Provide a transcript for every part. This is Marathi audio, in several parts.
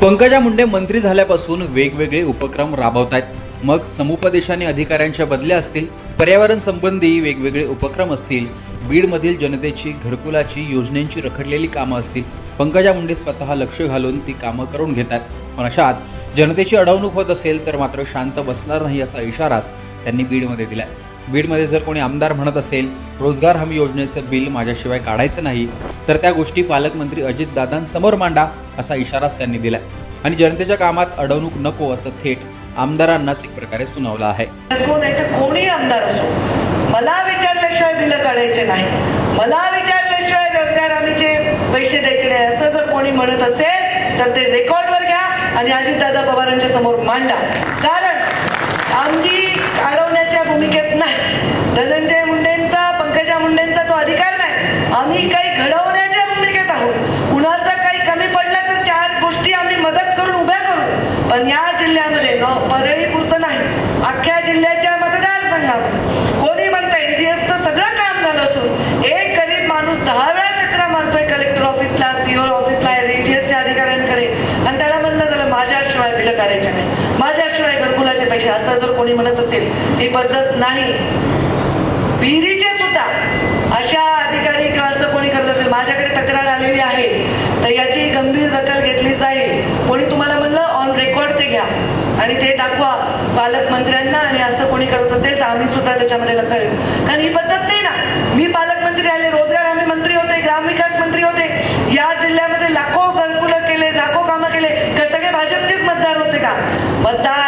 पंकजा मुंडे मंत्री झाल्यापासून वेगवेगळे उपक्रम राबवत आहेत मग समुपदेशाने अधिकाऱ्यांच्या बदल्या असतील पर्यावरण संबंधी वेगवेगळे उपक्रम असतील बीडमधील जनतेची घरकुलाची योजनेची रखडलेली कामं असतील पंकजा मुंडे स्वतः लक्ष घालून ती कामं करून घेतात. पण अशात जनतेची अडवणूक होत असेल तर मात्र शांत बसणार नाही असा इशाराच त्यांनी बीडमध्ये दिलाय. बीडमध्ये जर कोणी आमदार म्हणत असेल रोजगार हमी योजनेचं बिल माझ्याशिवाय काढायचं नाही तर त्या गोष्टी पालकमंत्री अजितदादांसमोर मांडा असा इशाराच त्यांनी दिलाय. आणि जनतेच्या कामात अडवणूक नको असं थेट आमदारांनाच एक प्रकारे सुनावलं आहे. कोणी आमदार असो मला विचारल्याशिवाय बिल काढायचे नाही. मला विचारल्याशिवाय रोजगार हमीचे पैसे द्यायचे नाही. असं जर कोणी म्हणत असेल तर ते रेकॉर्डवर घ्या आणि अजितदादा पवारांच्या समोर मांडा. कारण आमची अडवण्याच्या भूमिकेत नाही धनंजय मुंडेंचा पंकजा मुंडेंचा तो अधिकार नाही आम्ही काही घडवण्याच्या भूमिकेत आहोत कुणाचा काही कमी पडला तर चार गोष्टी आम्ही मदत करून उभ्या करू पण या जिल्ह्यामध्ये न परळी पुरतं नाही अख्ख्या जिल्ह्याच्या मतदारसंघामध्ये कोणी म्हणतंय एजीएसचं सगळं काम झालं असून एक गरीब माणूस दहा वेळा चक्रा मारतोय कलेक्टर ऑफिसला सीओ ऑफिसला एजीएसच्या अधिकाऱ्यांकडे आणि त्याला म्हणलं त्याला माझ्याशिवाय बिलं काढायचे नाही माझ्याशिवाय घरकुलाचे पैसे असं जर कोणी म्हणत असेल ही पद्धत नाही. विहिरीचे सुद्धा अशा अधिकारी किंवा असं कोणी करत असेल माझ्याकडे तक्रार आलेली आहे तर याची गंभीर दखल घेतली जाईल. कोणी तुम्हाला म्हणलं ऑन रेकॉर्ड ते घ्या. आणि ते दाखवा पालकमंत्र्यांना आणि असं कोणी करत असेल तर आम्ही सुद्धा त्याच्यामध्ये दखल घेऊ कारण ही पद्धत नाही ना. मी पालकमंत्री आले रोजगार आम्ही मंत्री होते ग्रामविकास मंत्री होते. या जिल्ह्यामध्ये लाखो घरकुलं केले लाखो कामं केले. का सगळे भाजपचेच मतदार होते का? मतदार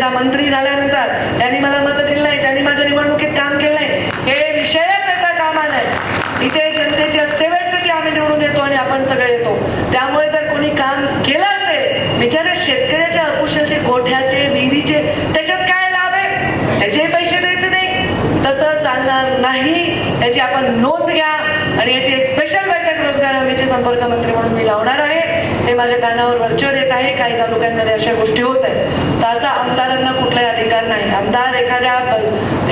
एकदा मंत्री झाल्यानंतर त्यांनी मला मत दिलं नाही त्यांनी माझ्या निवडणुकीत काम केलं नाही. हे विषयच येता कामा नाही इथे जनतेच्या सेवेसाठी आम्ही निवडून येतो आणि आपण सगळे येतो. त्यामुळे जर कोणी काम केलं असेल बिचारे शेतकऱ्याच्या अकुशलचे गोठ्याचे विहिरीचे त्याच्यात काय लाभ आहे? त्याचे पैसे द्यायचे नाही. तसं चालणार नाही. याची आपण नोंद घ्या आणि याची एक स्पेशल बैठक रोजगार हमीचे संपर्क मंत्री म्हणून मी लावणार आहे. हे माझ्या कानावर वरचर येत आहे. काही तालुक्यांमध्ये अशा गोष्टी होत आहेत. तर असा आमदारांना कुठलाही अधिकार नाही आमदार एखाद्या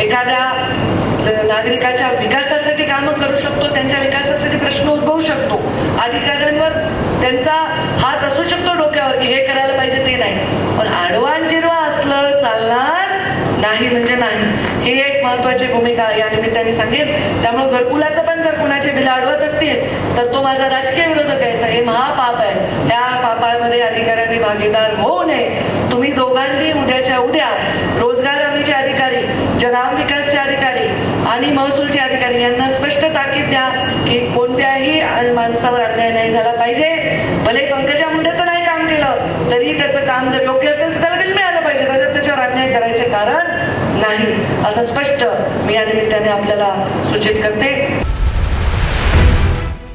एखाद्या नागरिकाच्या विकासासाठी कामं करू शकतो त्यांच्या विकासासाठी प्रश्न उद्भवू शकतो. अधिकाऱ्यांवर त्यांचा हात असू शकतो डोक्यावर की हे करायला पाहिजे ते नाही. पण आडवान जिरवा असलं चालणार नाही म्हणजे नाही. ही एक महत्वाची भूमिका या निमित्ताने सांगेन. त्यामुळे घरकुलाचं पण जर कुणाचे बिल अडवत असतील तर तो माझा राजकीय विरोधक आहे. तर हे महापाप आहे. त्या पापामध्ये अधिकाऱ्यांनी भागीदार होऊ नये तुम्ही दोघांनी उद्याच्या उद्या रोजगार हमीचे अधिकारी ग्राम विकासचे अधिकारी आणि महसूलचे अधिकारी यांना स्पष्ट ताकीद द्या की कोणत्याही माणसावर अन्याय नाही झाला पाहिजे. भले पंकजा मुंडेचं नाही काम केलं तरी त्याचं काम जर योग्य असेल तर त्याला बिल मिळालं पाहिजे. त्याच्यात त्याच्यावर अन्याय करायचे कारण नाही. असं स्पष्ट मी या निमित्ताने आपल्याला सूचित करते.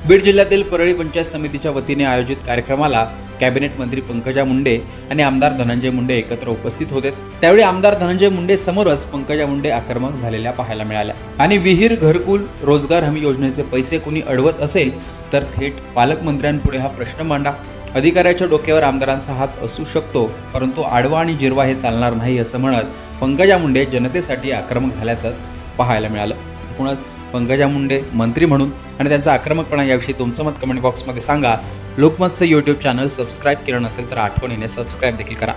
बीड जिल्ह्यातील परळी पंचायत समितीच्या वतीने आयोजित कार्यक्रमाला कॅबिनेट मंत्री पंकजा मुंडे आणि आमदार धनंजय मुंडे एकत्र उपस्थित होते. त्यावेळी आमदार धनंजय मुंडे समोरच पंकजा मुंडे आक्रमक झालेल्या पाहायला मिळाल्या. आणि विहीर घरकुल रोजगार हमी योजनेचे पैसे कुणी अडवत असेल तर थेट पालकमंत्र्यांपुढे हा प्रश्न मांडा. अधिकाऱ्याच्या डोक्यावर आमदारांचा हात असू शकतो परंतु आडवा आणि जिरवा हे चालणार नाही असं म्हणत पंकजा मुंडे जनतेसाठी आक्रमक झाल्याचंच पाहायला मिळालं. एकूणच पंकजा मुंडे मंत्री म्हणून आणि त्यांचा आक्रमकपणा याविषयी तुमचं मत कमेंट बॉक्समध्ये सांगा. लोकमतचं यूट्यूब चॅनल सबस्क्राईब केलं नसेल तर आठवणीने सबस्क्राईब देखील करा.